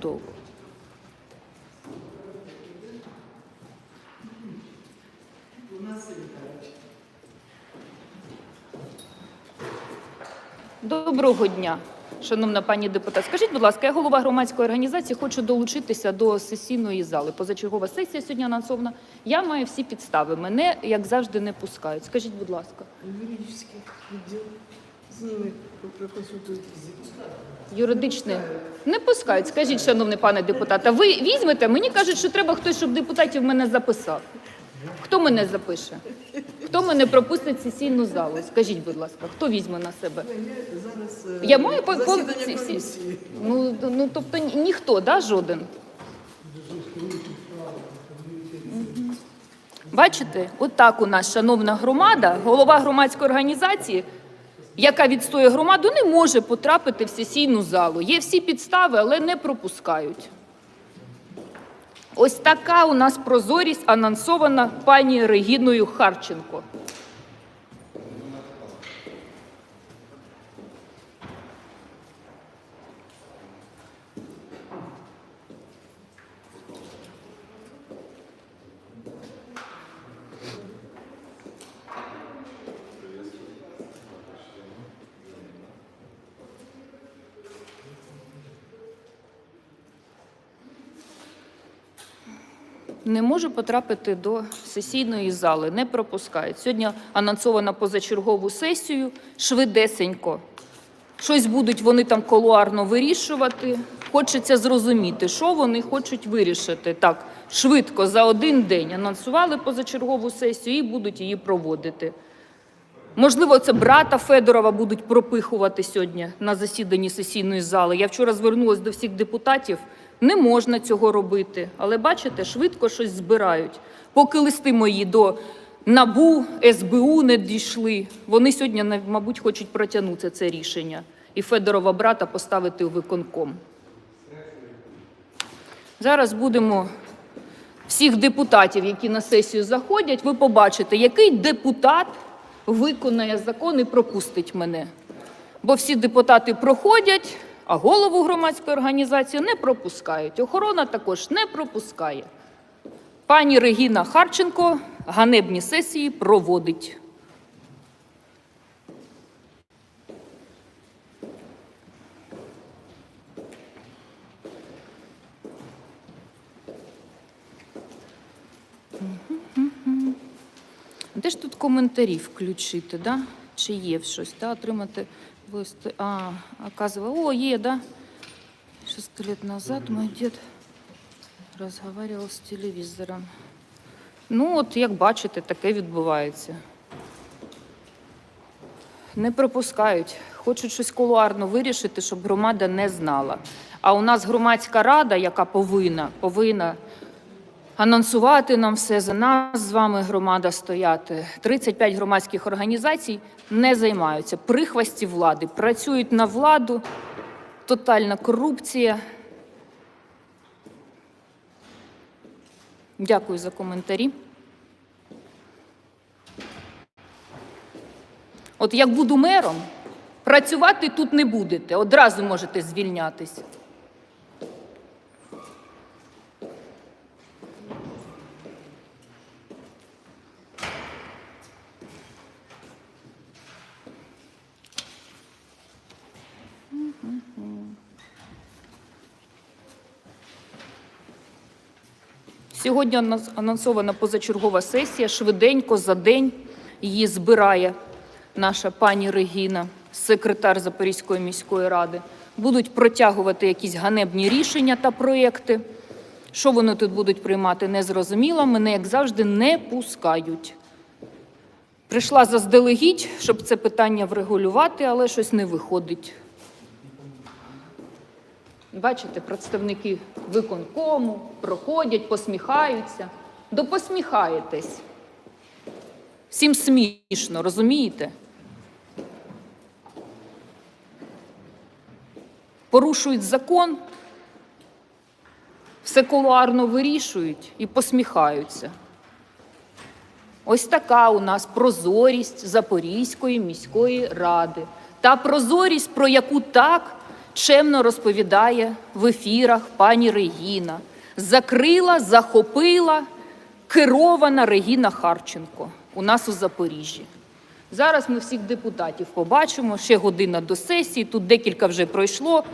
Чудово. Доброго дня, шановна пані депутат. Скажіть, будь ласка, я голова громадської організації, хочу долучитися до сесійної зали. Позачергова сесія сьогодні анонсована. Я маю всі підстави. Мене, як завжди, не пускають. Скажіть, будь ласка, Юридический відділ з ними проконсультуйтесь. юридичний не пускають. Скажіть, шановний пане депутат, а ви візьмете? Мені кажуть, що треба хтось, щоб депутатів мене записав. Хто мене запише? Хто мене пропустить в сесійну залу? Скажіть, будь ласка, хто візьме на себе? Я зараз Я маю по- по- ці- всі- комісії. Ну, ну тобто ні- ніхто, да, жоден. Мгм. Бачите, отак у нас, шановна громада, голова громадської організації, яка відстоює громаду, не може потрапити в сесійну залу. Є всі підстави, але не пропускають. Ось така у нас прозорість анонсована пані Регіною Харченко. Не може потрапити до сесійної зали, не пропускають. Сьогодні анонсовано позачергову сесію швидесенько. Щось будуть вони там колуарно вирішувати. Хочеться зрозуміти, що вони хочуть вирішити. Так, швидко за один день анонсували позачергову сесію і будуть її проводити. Можливо, це брата Федорова будуть пропихувати сьогодні на засіданні сесійної зали. Я вчора звернулася до всіх депутатів. Не можна цього робити, але бачите, швидко щось збирають. Поки листи мої до НАБУ, СБУ не дійшли, вони сьогодні, мабуть, хочуть протягнути це рішення і Федорова брата поставити у виконком. Зараз будемо всіх депутатів, які на сесію заходять, ви побачите, який депутат виконає закон і пропустить мене. Бо всі депутати проходять, а голову громадської організації не пропускають. Охорона також не пропускає. Пані Регіна Харченко ганебні сесії проводить. Де ж тут коментарі включити, да? Чи є щось, да? Отримати листи. А, оказывается, о, є, да? Шесть лет назад мой дед разговаривал з телевізором. Ну, от як бачите, таке відбувається. Не пропускають. Хочуть щось колуарно вирішити, щоб громада не знала. А у нас громадська рада, яка повинна, повинна анонсувати нам все за нас з вами громада стояти. 35 громадських організацій не займаються прихвасті влади, працюють на владу, тотальна корупція. Дякую за коментарі. От як буду мером, працювати тут не будете, одразу можете звільнятись. Сьогодні анонс- анонсована позачергова сесія. Швиденько за день її збирає наша пані Регіна, секретар Запорізької міської ради. Будуть протягувати якісь ганебні рішення та проєкти. Що вони тут будуть приймати, не зрозуміло. Мене, як завжди, не пускають. Прийшла заздалегідь, щоб це питання врегулювати, але щось не виходить. Бачите, представники виконкому проходять, посміхаються. До посміхаєтесь. Всім смішно, розумієте? Порушують закон, все кулуарно вирішують і посміхаються. Ось така у нас прозорість Запорізької міської ради. Та прозорість, про яку так чемно розповідає в ефірах пані Регіна. Закрила, захопила керована Регіна Харченко у нас у Запоріжжі. Зараз ми всіх депутатів побачимо, ще година до сесії, тут декілька вже пройшло.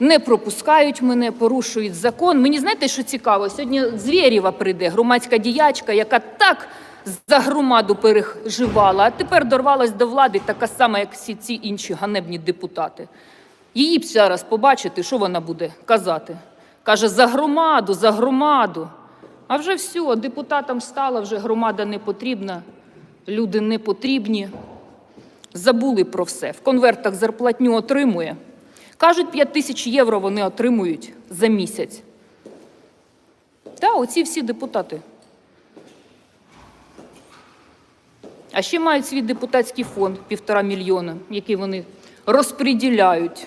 Не пропускають мене, порушують закон. Мені знаєте, що цікаво? Сьогодні Звєрєва прийде, громадська діячка, яка так за громаду переживала, а тепер дорвалась до влади, така сама, як всі ці інші ганебні депутати. Її б зараз побачити, що вона буде казати. Каже, за громаду, за громаду. А вже все, депутатам стало, вже громада не потрібна, люди не потрібні. Забули про все. В конвертах зарплатню отримує. Кажуть, 5 тисяч євро вони отримують за місяць. Та, оці всі депутати. А ще мають свій депутатський фонд півтора мільйона, який вони розподіляють.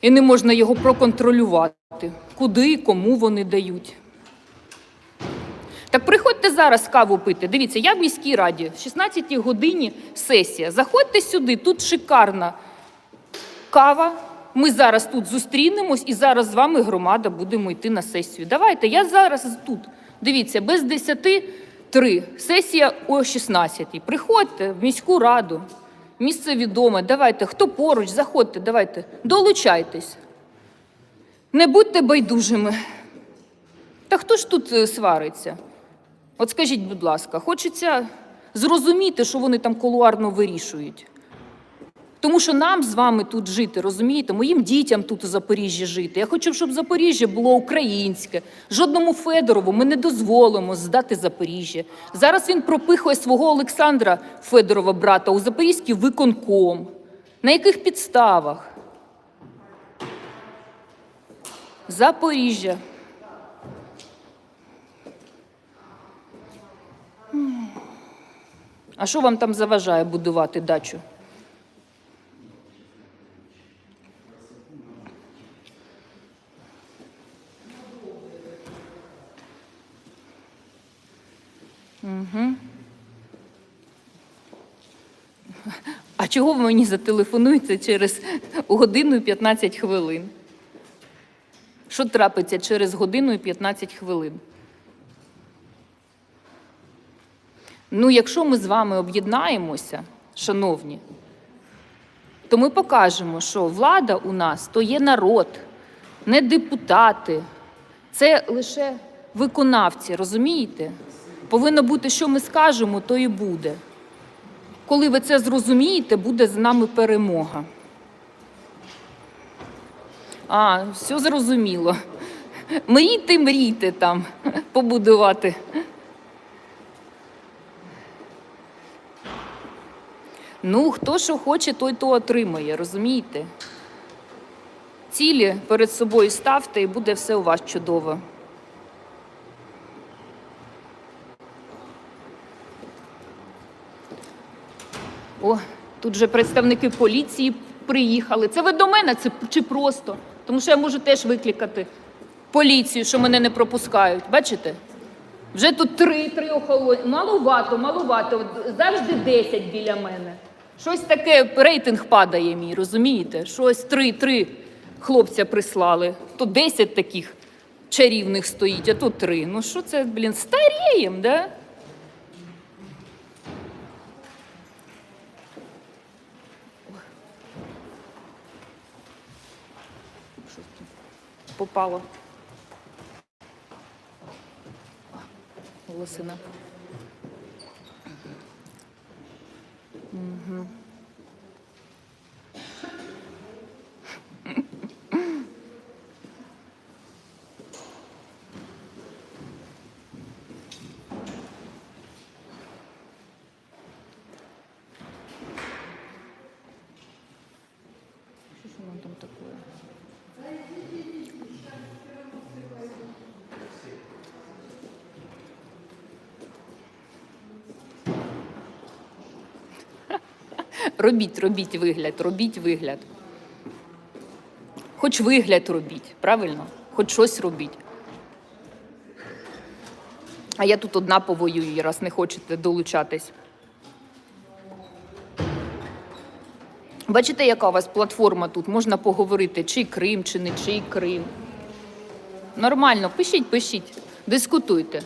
І не можна його проконтролювати, куди і кому вони дають. Так приходьте зараз каву пити. Дивіться, я в міській раді, в 16 годині сесія. Заходьте сюди, тут шикарна кава. Ми зараз тут зустрінемось і зараз з вами громада будемо йти на сесію. Давайте, я зараз тут. Дивіться, без 10 три. Сесія о 16-й. Приходьте в міську раду. Місце відоме. Давайте, хто поруч, заходьте, давайте, долучайтесь. Не будьте байдужими. Та хто ж тут е, свариться? От скажіть, будь ласка, хочеться зрозуміти, що вони там колуарно вирішують. Тому що нам з вами тут жити, розумієте, моїм дітям тут у Запоріжжі жити. Я хочу, щоб Запоріжжя було українське. Жодному Федорову ми не дозволимо здати Запоріжжя. Зараз він пропихує свого Олександра Федорова брата у Запорізький виконком. На яких підставах? Запоріжжя. А що вам там заважає будувати дачу? А чого ви мені зателефонуєте через годину і 15 хвилин? Що трапиться через годину і 15 хвилин? Ну, якщо ми з вами об'єднаємося, шановні, то ми покажемо, що влада у нас то є народ, не депутати. Це лише виконавці, розумієте? Повинно бути, що ми скажемо, то і буде. Коли ви це зрозумієте, буде з нами перемога. А, все зрозуміло. Мрійте, мрійте там побудувати. Ну, хто що хоче, той то отримає, розумієте? Цілі перед собою ставте і буде все у вас чудово. О, тут же представники поліції приїхали. Це ви до мене це чи просто? Тому що я можу теж викликати поліцію, що мене не пропускають. Бачите? Вже тут три, три охолоні. Малувато, малувато. Завжди 10 біля мене. Щось таке, рейтинг падає мій, розумієте? Щось три, три хлопця прислали. То 10 таких чарівних стоїть, а то три. Ну що це, блін, старієм, да? Попало. Волосина. Що ж воно там таке? Робіть, робіть вигляд, робіть вигляд. Хоч вигляд робіть, правильно? Хоч щось робіть. А я тут одна повоюю, раз не хочете долучатись. Бачите, яка у вас платформа тут? Можна поговорити, чий Крим, чи не чий Крим. Нормально, пишіть, пишіть, дискутуйте.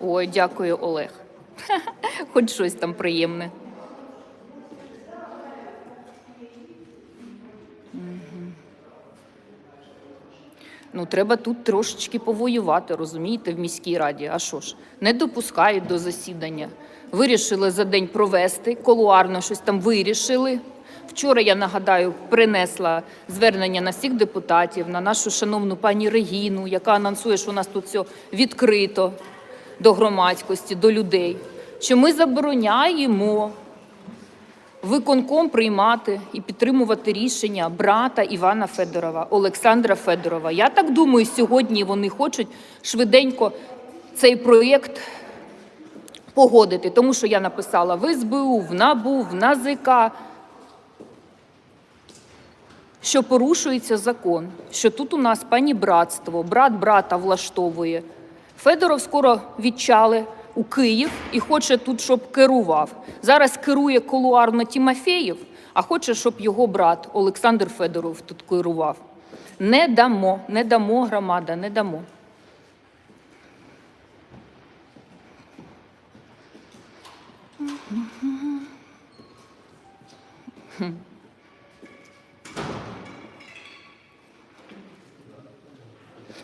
Ой, дякую, Олег. Хоч щось там приємне. Ну, треба тут трошечки повоювати, розумієте, в міській раді. А що ж, не допускають до засідання. Вирішили за день провести, колуарно щось там вирішили. Вчора, я нагадаю, принесла звернення на всіх депутатів, на нашу шановну пані Регіну, яка анонсує, що у нас тут все відкрито до громадськості, до людей. Що ми забороняємо виконком приймати і підтримувати рішення брата Івана Федорова, Олександра Федорова. Я так думаю, сьогодні вони хочуть швиденько цей проєкт погодити, тому що я написала в СБУ, в НАБУ, в НАЗК, що порушується закон, що тут у нас пані братство, брат брата влаштовує. Федоров скоро відчали у Київ і хоче тут, щоб керував. Зараз керує кулуарно Тімофєєв, а хоче, щоб його брат Олександр Федоров тут керував. Не дамо, не дамо, громада, не дамо.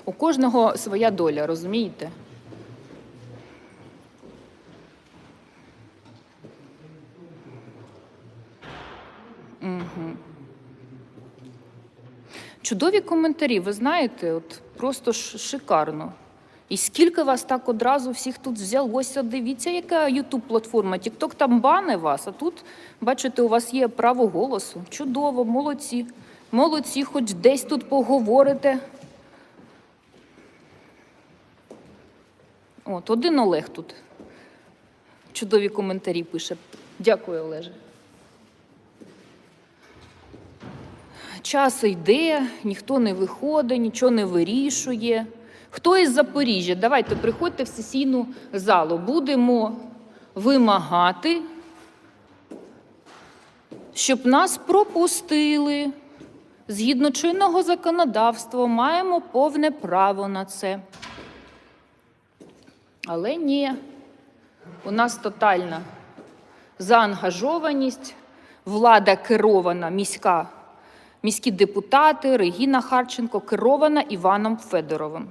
У кожного своя доля, розумієте? Мгм. Чудові коментарі, ви знаєте, от просто шикарно. І скільки вас так одразу всіх тут взялося? Дивіться, яка youtube платформа TikTok там бане вас, а тут, бачите, у вас є право голосу. Чудово, молодці. Молодці, хоч десь тут поговорите. От, один Олег тут. Чудові коментарі пише. Дякую, Олеже. Час йде, ніхто не виходить, нічого не вирішує. Хто із Запоріжжя? Давайте приходьте в сесійну залу. Будемо вимагати, щоб нас пропустили. Згідно чинного законодавства, маємо повне право на це. Але ні, у нас тотальна заангажованість, влада керована міська, міські депутати, Регіна Харченко керована Іваном Федоровим,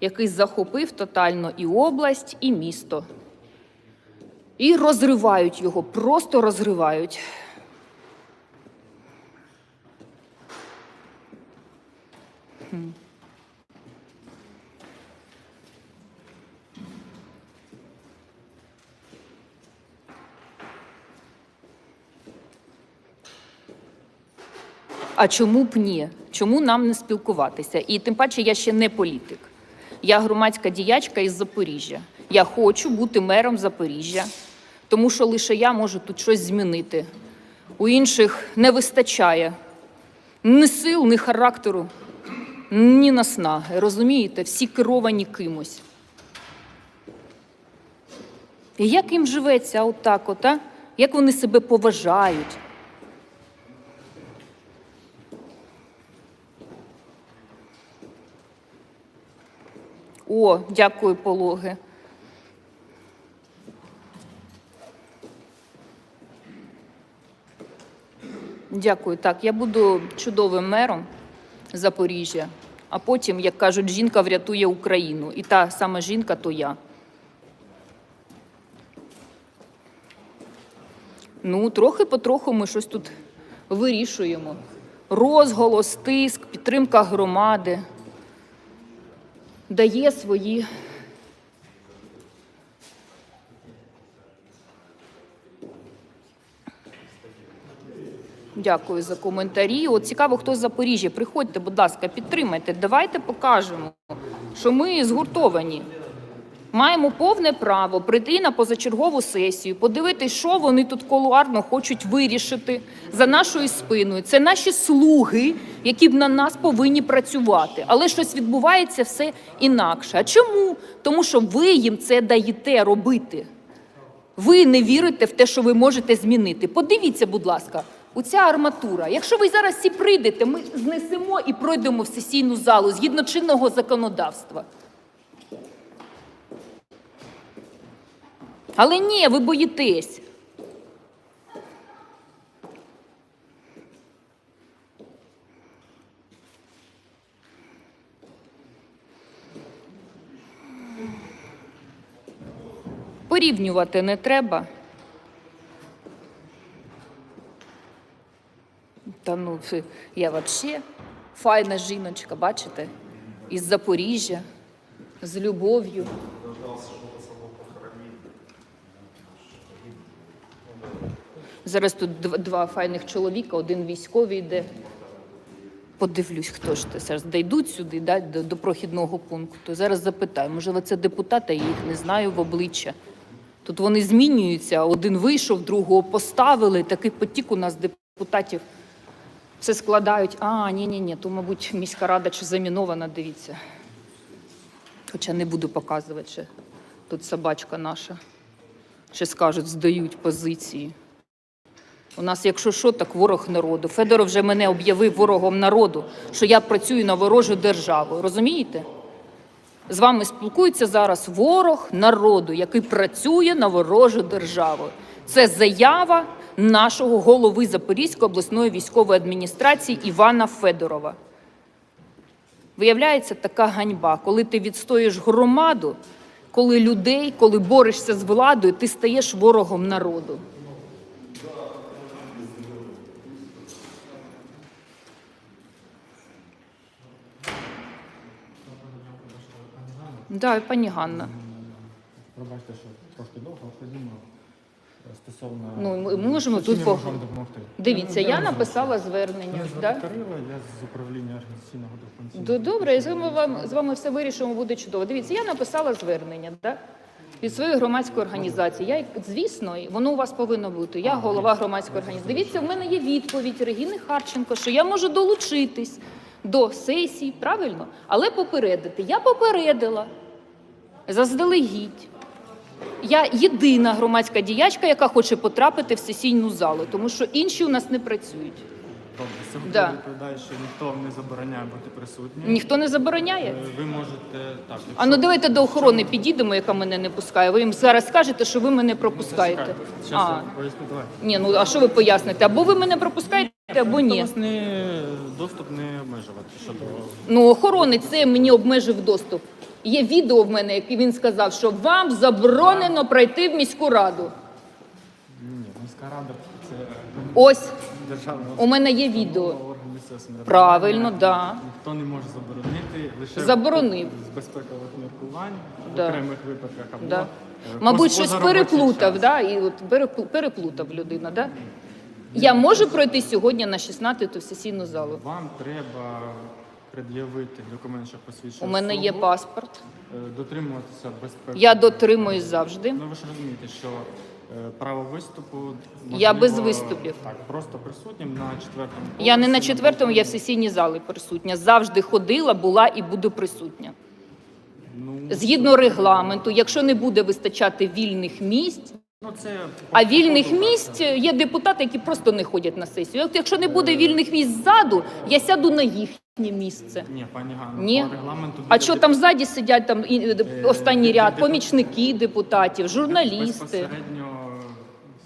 який захопив тотально і область, і місто. І розривають його, просто розривають. А чому б ні? Чому нам не спілкуватися? І тим паче я ще не політик. Я громадська діячка із Запоріжжя. Я хочу бути мером Запоріжжя, тому що лише я можу тут щось змінити. У інших не вистачає ні сил, ні характеру, ні наснаги. Розумієте, всі керовані кимось. І як їм живеться отак, от, як вони себе поважають? О, дякую, пологи. Дякую. Так, я буду чудовим мером Запоріжжя, а потім, як кажуть, жінка врятує Україну. І та сама жінка то я. Ну, трохи потроху ми щось тут вирішуємо. Розголос, тиск, підтримка громади дає свої. Дякую за коментарі. От цікаво, хто з Запоріжжя. Приходьте, будь ласка, підтримайте. Давайте покажемо, що ми згуртовані. Маємо повне право прийти на позачергову сесію, подивитись, що вони тут колуарно хочуть вирішити за нашою спиною. Це наші слуги, які б на нас повинні працювати. Але щось відбувається все інакше. А чому? Тому що ви їм це даєте робити. Ви не вірите в те, що ви можете змінити. Подивіться, будь ласка, оця арматура. Якщо ви зараз всі прийдете, ми знесемо і пройдемо в сесійну залу згідно чинного законодавства. Але ні, ви боїтесь. Порівнювати не треба. Та ну, я взагалі файна жіночка, бачите? Із Запоріжжя, з любов'ю. Зараз тут дв- два файних чоловіка, один військовий йде. Подивлюсь, хто ж це. Зараз дійдуть сюди, да, до, до прохідного пункту. Зараз запитаю, може, це депутати, я їх не знаю в обличчя. Тут вони змінюються, один вийшов, другого поставили. Такий потік у нас депутатів все складають. А, ні, ні, ні, то, мабуть, міська рада чи замінована, дивіться. Хоча не буду показувати, ще тут собачка наша. Ще скажуть, здають позиції. У нас, якщо що, так ворог народу. Федоров вже мене об'явив ворогом народу, що я працюю на ворожу державу. Розумієте? З вами спілкується зараз ворог народу, який працює на ворожу державу. Це заява нашого голови Запорізької обласної військової адміністрації Івана Федорова. Виявляється, така ганьба, коли ти відстоїш громаду, коли людей, коли борешся з владою, ти стаєш ворогом народу. Да, пані Ганна. Пробачте, що трошки довго, ходімо е, стосовно. Ну, ми можемо тут по- можу допомогти? Дивіться, я написала звернення. Мене Да? я з управління організаційного допомоги. До- Добре, і з вами, вам, з вами все вирішимо, буде чудово. Дивіться, я написала звернення да? від своєї громадської організації. Я, звісно, воно у вас повинно бути. Я голова громадської організації. Дивіться, в мене є відповідь Регіни Харченко, що я можу долучитись до сесії, правильно? Але попередити. Я попередила заздалегідь. Я єдина громадська діячка, яка хоче потрапити в сесійну залу, тому що інші у нас не працюють. Добре, сьогодні Да. відповідає, що ніхто вам не забороняє бути присутнім. Ніхто не забороняє. Е, Ви можете так. А ну давайте до охорони підійдемо, яка мене не пускає. Ви їм зараз скажете, що ви мене пропускаєте. Зараз А, я поясню, давай. ні, ну а що ви поясните? Або ви мене пропускаєте, або ні. Вас не доступ не обмежувати щодо Ну, охоронець це мені обмежив доступ. Є відео в мене, яке він сказав, що вам заборонено пройти в міську раду. ні, міська рада це Ось державна у мене є відео. орган місцевого самоврядування. Правильно, да. Ніхто не може заборонити лише Заборонив. з безпекових міркувань Да. в окремих випадках або Да. е, Мабуть, щось переплутав, час. да? і от перепл- переплутав людина. Да? Я можу пройти сьогодні на 16 в сесійну залу. Вам треба пред'явити документ, що посвідчує У мене є особу, паспорт. е, дотримуватися безпеки. Я дотримуюсь завжди. Ну ви ж розумієте, що е, право виступу Я без виступів. Так, просто присутнім на четвертому. Я не на поверсі, четвертому, я в сесійній залі присутня. Завжди ходила, була і буду присутня. Ну, Згідно регламенту, якщо не буде вистачати вільних місць, а вільних місць є депутати, які просто не ходять на сесію. От якщо не буде вільних місць ззаду, я сяду на їхнє місце. Ні, пані Ганно, Ні. по регламенту А що там ззаді сидять там і- Е, останній ряд, помічники депутатів, журналісти. Безпосередньо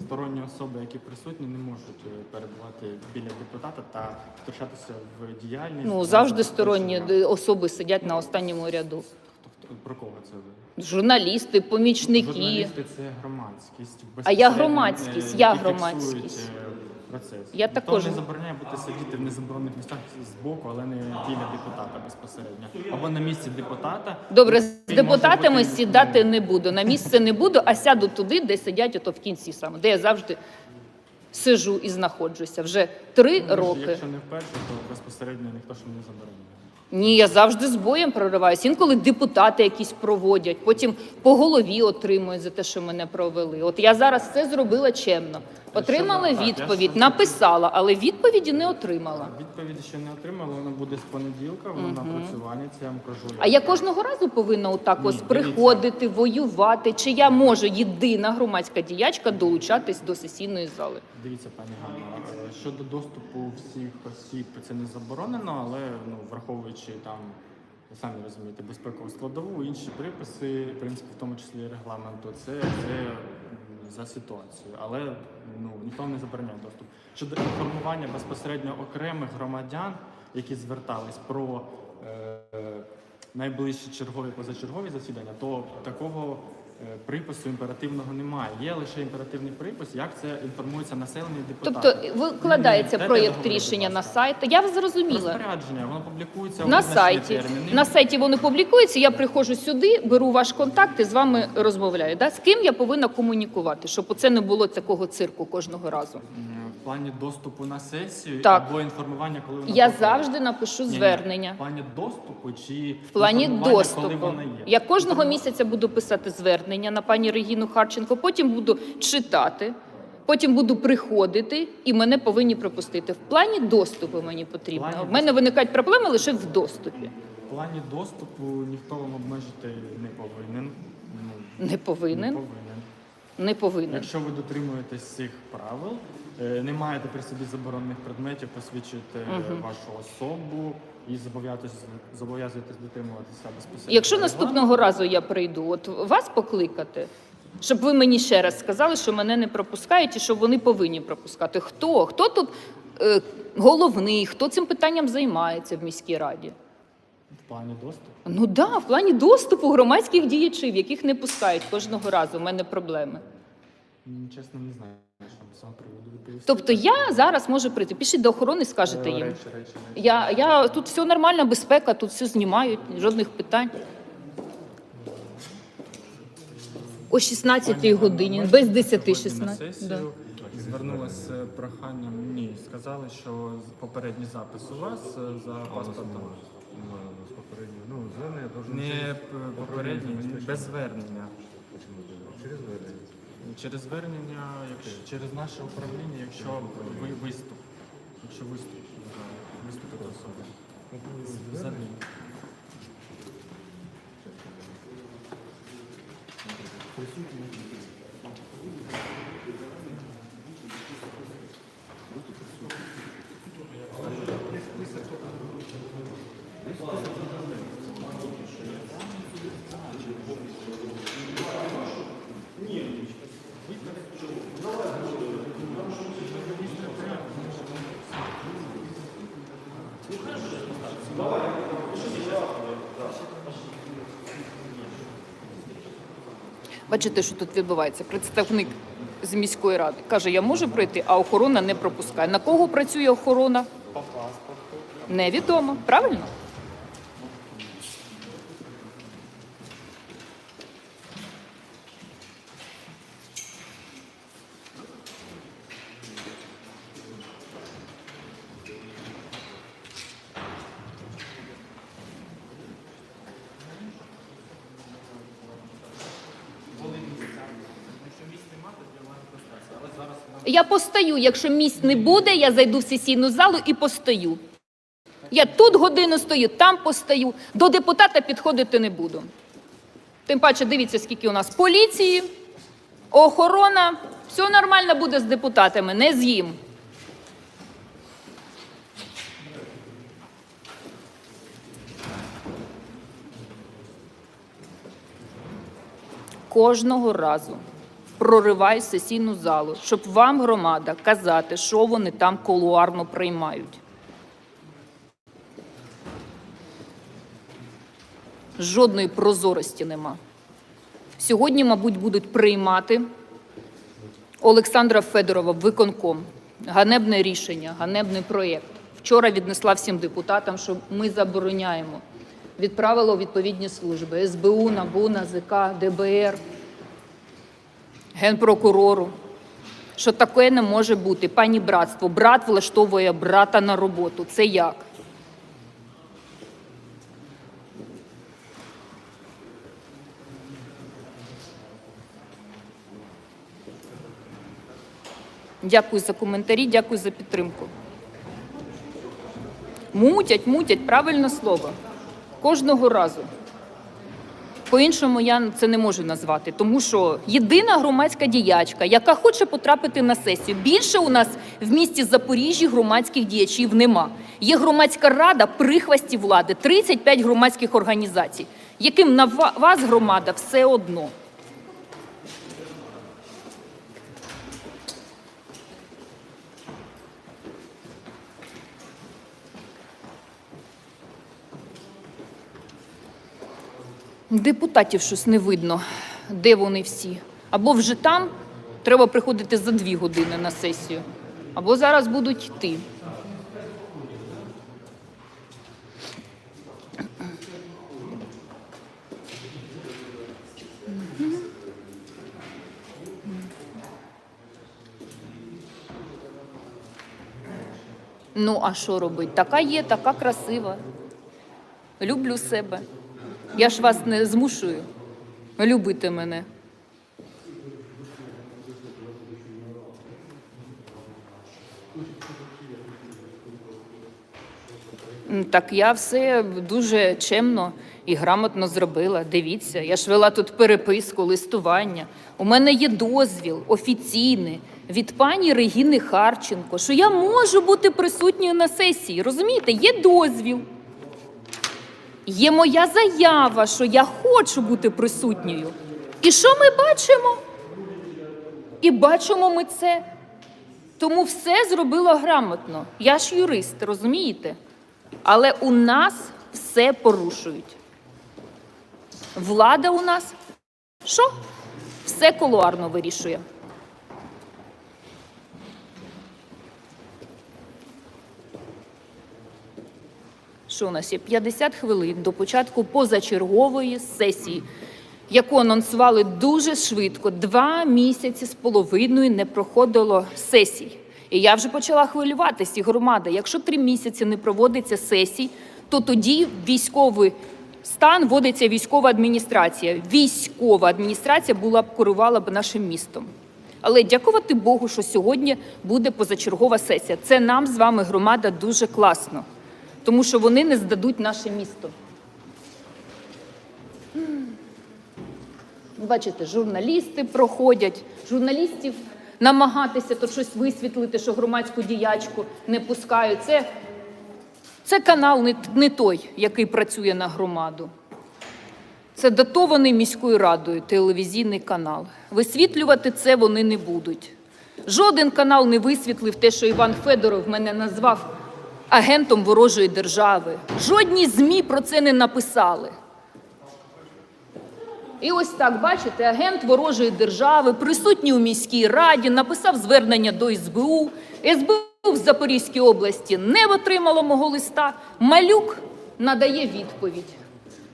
сторонні особи, які присутні, не можуть е, перебувати біля депутата та втручатися в діяльність. Ну завжди сторонні особи сидять на останньому ряду. Хто- хто- Про кого це ви? Журналісти, помічники. Журналісти це громадськість. А я громадськість, е, я громадськість. е, Процес. Я Ніхто також- не забороняє бути сидіти в незаборонених місцях з боку, але не біля депутата безпосередньо. Або на місці депутата. Добре, з депутатами бути- сідати не буду. На місце не буду, а сяду туди, де сидять ото в кінці саме, де я завжди сижу і знаходжуся вже три Ну, роки. Якщо не вперше, то безпосередньо ніхто ж не забороняє. Ні, я завжди з боєм прориваюся. Інколи депутати якісь проводять, потім по голові отримують за те, що мене провели. От я зараз це зробила чемно. Отримала відповідь, написала, але відповіді не отримала. Відповіді ще не отримала, вона буде з понеділка, вона на напрацювання, це я вам кажу. А я кожного разу повинна отак Ні, ось дивіться. приходити, воювати. Чи я можу єдина громадська діячка долучатись до сесійної зали? Дивіться, пані Ганна, е, щодо доступу всіх осіб, це не заборонено, але ну, враховуючи там, ви самі розумієте, безпекову складову, інші приписи, в принципі, в тому числі і регламенту, це, це за ситуацією. Але ну, ніхто не забороняє доступ. Щодо інформування безпосередньо окремих громадян, які звертались про е, найближчі чергові позачергові засідання, то такого припису імперативного немає. Є лише імперативний припис, як це інформується населення і депутати. Тобто викладається Дайте проєкт договори, рішення будь на ласка. сайт. Я зрозуміла. Розпорядження, воно публікується у На визначені сайті. терміни. На сайті вони публікуються. Я приходжу сюди, беру ваш контакт і з вами розмовляю. Да? З ким я повинна комунікувати, щоб це не було такого цирку кожного разу. М, плані доступу на сесію Так. або інформування, коли вона Я проходить. завжди напишу Ні-ні, звернення. В плані доступу чи В плані інформування, коли доступу. вона є. Я кожного місяця буду писати звернення на пані Регіну Харченко, потім буду читати, потім буду приходити і мене повинні пропустити. В плані доступу мені потрібно. Плані В мене виникають проблеми лише в доступі. В плані доступу ніхто вам обмежити не повинен. Ну, Не повинен. Не повинен. Не повинен. Якщо ви дотримуєтесь цих правил, не маєте при собі заборонених предметів, посвідчуєте е, вашу особу і зобов'язуєтесь, зобов'язуєтесь дотримуватися безпосередньо. Якщо наступного разу я прийду, от вас покликати, щоб ви мені ще раз сказали, що мене не пропускають і що вони повинні пропускати. Хто? Хто тут е, головний, хто цим питанням займається в міській раді? в плані доступу. Ну да, в плані доступу громадських діячів, яких не пускають кожного разу. У мене проблеми. М, Чесно, не знаю, Тобто я зараз можу прийти. Пішіть до охорони, скажете їм. Я, я тут все нормальна безпека, тут все знімають, жодних питань. О 16 Пані годині, без ми 10 сьогодні 16. На сесію Да. звернулася з проханням. Ні, сказали, що попередній запис у вас е, за паспортом. Ну, звернення должен Не п- попередній, без звернення. Через звернення, якщо через наше управління, якщо ви виступ, якщо виступ, виступити особи. За Бачите, що тут відбувається? Представник з міської ради каже, я можу пройти, а охорона не пропускає. На кого працює охорона? По паспорту. Невідомо, правильно? Я постаю. Якщо місць не буде, я зайду в сесійну залу і постаю. Я тут годину стою, там постаю. До депутата підходити не буду. Тим паче, дивіться, скільки у нас поліції, охорона. Все нормально буде з депутатами, не з'їм. Кожного разу прориваю сесійну залу, щоб вам, громада, казати, що вони там колуарно приймають. Жодної прозорості нема. Сьогодні, мабуть, будуть приймати Олександра Федорова виконком. Ганебне рішення, ганебний проєкт. Вчора віднесла всім депутатам, що ми забороняємо. Відправила у відповідні служби СБУ, НАБУ, НАЗК, ДБР, генпрокурору, що таке не може бути. Пані братство, брат влаштовує брата на роботу. Це як? Дякую за коментарі, дякую за підтримку. Мутять, мутять правильне слово. Кожного разу. По-іншому я це не можу назвати, тому що єдина громадська діячка, яка хоче потрапити на сесію. Більше у нас в місті Запоріжжі громадських діячів нема. Є громадська рада прихвасті влади, 35 громадських організацій, яким на вас громада все одно. Депутатів щось не видно, де вони всі. Або вже там треба приходити за дві години на сесію, або зараз будуть йти. Ну, а що робити? Така є, така красива. Люблю себе. Я ж вас не змушую любити мене. Так я все дуже чемно і грамотно зробила. Дивіться, я ж вела тут переписку, листування. У мене є дозвіл офіційний від пані Регіни Харченко, що я можу бути присутньою на сесії. Розумієте, є дозвіл. Є моя заява, що я хочу бути присутньою. І що ми бачимо? І бачимо ми це. Тому все зробила грамотно. Я ж юрист, розумієте? Але у нас все порушують. Влада у нас що? Все колуарно вирішує. Що у нас є 50 хвилин до початку позачергової сесії, яку анонсували дуже швидко. Два місяці з половиною не проходило сесій. І я вже почала хвилюватися, і громада. Якщо три місяці не проводиться сесій, то тоді військовий стан вводиться військова адміністрація. Військова адміністрація була б керувала б нашим містом. Але дякувати Богу, що сьогодні буде позачергова сесія. Це нам з вами громада дуже класно, тому що вони не здадуть наше місто. Бачите, журналісти проходять, журналістів намагатися то щось висвітлити, що громадську діячку не пускають. Це, це канал не, не той, який працює на громаду. Це датований міською радою телевізійний канал. Висвітлювати це вони не будуть. Жоден канал не висвітлив те, що Іван Федоров мене назвав агентом ворожої держави. Жодні ЗМІ про це не написали. І ось так, бачите, агент ворожої держави, присутній у міській раді, написав звернення до СБУ. СБУ в Запорізькій області не отримало мого листа. Малюк надає відповідь.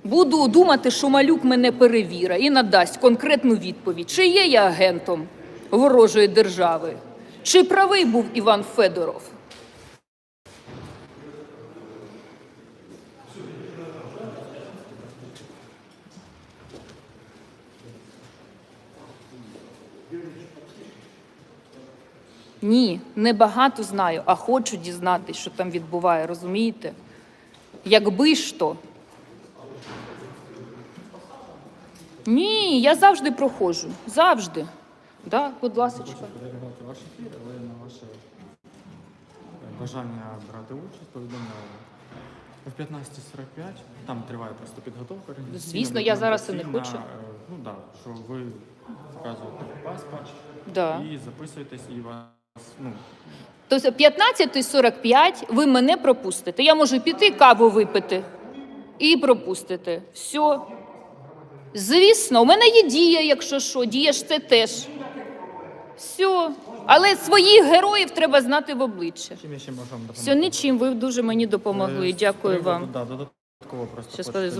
Буду думати, що малюк мене перевіра і надасть конкретну відповідь, чи є я агентом ворожої держави, чи правий був Іван Федоров. Ні, не багато знаю, а хочу дізнатись, що там відбуває, розумієте? Якби ж то. Ні, я завжди проходжу. Завжди. Да, будь ласка. Переглянути ваш ефір, але на ваше бажання брати участь повідомляю. В 15.45 там триває просто підготовка. Звісно, я зараз і не хочу. е, Ну так, да, що ви показуєте паспорт Да. і записуєтесь, і вас ну, Тобто 15.45 ви мене пропустите. Я можу піти каву випити і пропустите. Все. Звісно, у мене є дія, якщо що. Дія ж це теж. Все. Але своїх героїв треба знати в обличчя. чим я ще можу вам допомогти? Все, нічим, ви дуже мені допомогли. Е, з Дякую приводу, вам. Да, додатково просто Щас, зазначити.